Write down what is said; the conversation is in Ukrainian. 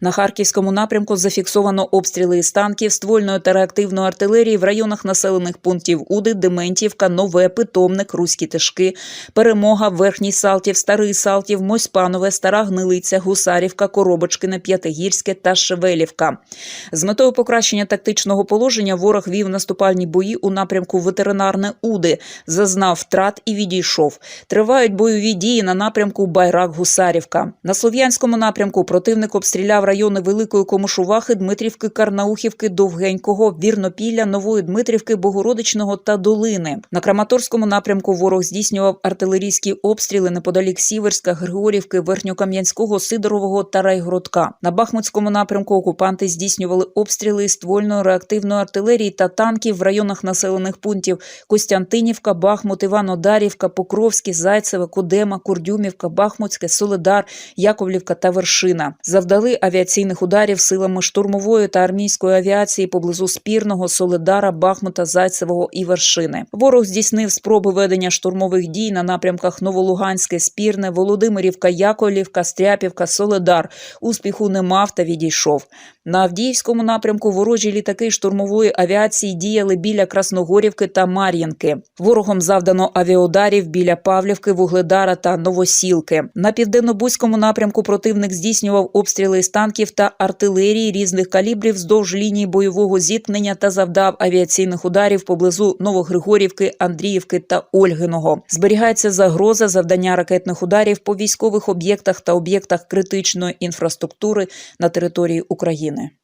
На харківському напрямку зафіксовано обстріли із танків, ствольної та реактивної артилерії в районах населених пунктів Уди, Дементівка, Нове, Питомник, Руські Тишки, Перемога, Верхній Салтів, Старий Салтів, Мосьпанове, Стара Гнилиця, Гусарівка, Коробочкине, П'ятигірське та Шевелівка. З метою покращення тактичного положення ворог вів наступальні бої у напрямку ветеринарне Уди, зазнав втрат і відійшов. Тривають бойові дії на напрямку Байрак-Гусарівка. На Слов'янському напрямку противник обстріляв райони Великої Комушувахи, Дмитрівки, Карнаухівки, Довгенького, Вірнопілля, Нової Дмитрівки, Богородичного та Долини. На Краматорському напрямку ворог здійснював артилерійські обстріли неподалік Сіверська, Григорівки, Верхньокам'янського, Сидорового та Райгородка. На Бахмутському напрямку окупанти здійснювали обстріли ствольної реактивної артилерії та танків в районах населених пунктів Костянтинівка, Бахмут, Іванодарівка, Покровське, Зайцеве, Кудема, Курдюмівка, Бахмутське, Соледар, Яковлівка та Вершина. Завдали авіаційних ударів силами штурмової та армійської авіації поблизу Спірного, Соледара, Бахмута, Зайцевого і Вершини. Ворог здійснив спроби ведення штурмових дій на напрямках Новолуганське, Спірне, Володимирівка, Яковлівка, Стряпівка, Соледар. Успіху не мав та відійшов. На Авдіївському напрямку ворожі літаки штурмової авіації діяли біля Красногорівки та Мар'їнки. Ворогом завдано авіаударів біля Павлівки, Вугледара та Новосілки. На південно-бузькому напрямку противник здійснював обстріли з танків та артилерії різних калібрів вздовж лінії бойового зіткнення та завдав авіаційних ударів поблизу Новогригорівки, Андріївки та Ольгиного. Зберігається загроза завдання ракетних ударів по військових об'єктах та об'єктах критичної інфраструктури на території України. nu.